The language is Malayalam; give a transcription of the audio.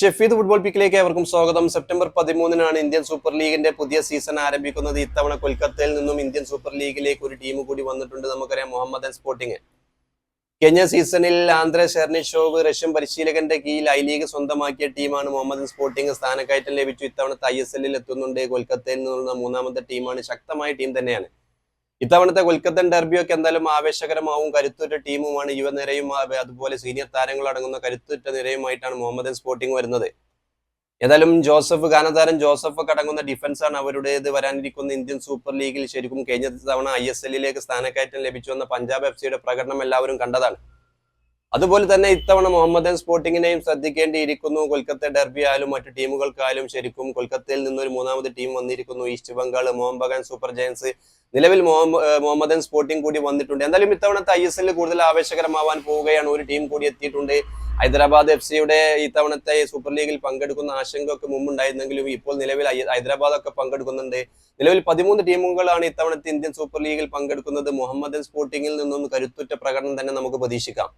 ഷെഫീദ് ഫുട്ബോൾ പിക്കിലേക്ക് ഏവർക്കും സ്വാഗതം. സെപ്റ്റംബർ പതിമൂന്നിനാണ് ഇന്ത്യൻ സൂപ്പർ ലീഗിന്റെ പുതിയ സീസൺ ആരംഭിക്കുന്നത്. ഇത്തവണ കൊൽക്കത്തയിൽ നിന്നും ഇന്ത്യൻ സൂപ്പർ ലീഗിലേക്ക് ഒരു ടീം കൂടി വന്നിട്ടുണ്ട്. നമുക്കറിയാം മുഹമ്മദൻ സ്പോർട്ടിങ് കഴിഞ്ഞ സീസണിൽ ആന്ധ്ര ഷെർണിഷോവ് റഷ്യൻ പരിശീലകന്റെ കീഴിൽ ഐ ലീഗ് സ്വന്തമാക്കിയ ടീമാണ് മുഹമ്മദൻ സ്പോർട്ടിങ് സ്ഥാനക്കയറ്റം ലഭിച്ചു. ഇത്തവണത്തെ ഐ എസ് എല്ലിൽ എത്തുന്നുണ്ട്. കൊൽക്കത്തയിൽ നിന്നുള്ള മൂന്നാമത്തെ ടീമാണ് ശക്തമായ ടീം തന്നെയാണ്. ഇത്തവണത്തെ കൊൽക്കത്തൻ ഡെർബിയൊക്കെ എന്തായാലും ആവേശകരമാവും. കരുത്തുറ്റ ടീമുമാണ് യുവനിരയും അതുപോലെ സീനിയർ താരങ്ങൾ അടങ്ങുന്ന കരുത്തുറ്റ നിരയുമായിട്ടാണ് മുഹമ്മദൻ സ്പോർട്ടിംഗ് വരുന്നത്. ഏതായാലും ജോസഫ് ഗാനതാരം ജോസഫ് അടങ്ങുന്ന ഡിഫൻസാണ് അവരുടേത്. വരാനിരിക്കുന്ന ഇന്ത്യൻ സൂപ്പർ ലീഗിൽ ശരിക്കും കഴിഞ്ഞ തവണ ഐ എസ് എല്ലിലേക്ക് സ്ഥാനക്കയറ്റം ലഭിച്ചു വന്ന പഞ്ചാബ് എഫ് സിയുടെ പ്രകടനം എല്ലാവരും കണ്ടതാണ്. അതുപോലെ തന്നെ ഇത്തവണ മുഹമ്മദൻ സ്പോർട്ടിങ്ങിനെയും ശ്രദ്ധിക്കേണ്ടിയിരിക്കുന്നു. കൊൽക്കത്ത ഡെർബി ആയാലും മറ്റു ടീമുകൾക്കായാലും ശരിക്കും കൊൽക്കത്തയിൽ നിന്നൊരു മൂന്നാമത് ടീം വന്നിരിക്കുന്നു. East Bengal Mohun Bagan super giants നിലവിൽ മുഹമ്മദൻ സ്പോർട്ടിംഗ് കൂടി വന്നിട്ടുണ്ട്. എന്തായാലും ഇത്തവണത്തെ ഐ എസ് എല്ലിൽ കൂടുതൽ ആവേശകരമാവാൻ പോവുകയാണ്. ഒരു ടീം കൂടി എത്തിയിട്ടുണ്ട്. ഹൈദരാബാദ് എഫ് സിയുടെ ഇത്തവണത്തെ സൂപ്പർ ലീഗിൽ പങ്കെടുക്കുന്ന ആശങ്കയൊക്കെ മുമ്പുണ്ടായിരുന്നെങ്കിലും ഇപ്പോൾ നിലവിൽ ഹൈദരാബാദ് ഒക്കെ പങ്കെടുക്കുന്നുണ്ട്. നിലവിൽ പതിമൂന്ന് ടീമുകളാണ് ഇത്തവണത്തെ ഇന്ത്യൻ സൂപ്പർ ലീഗിൽ പങ്കെടുക്കുന്നത്. മുഹമ്മദൻ സ്പോർട്ടിങ്ങിൽ നിന്നും കരുത്തുറ്റ പ്രകടനം തന്നെ നമുക്ക് പ്രതീക്ഷിക്കാം.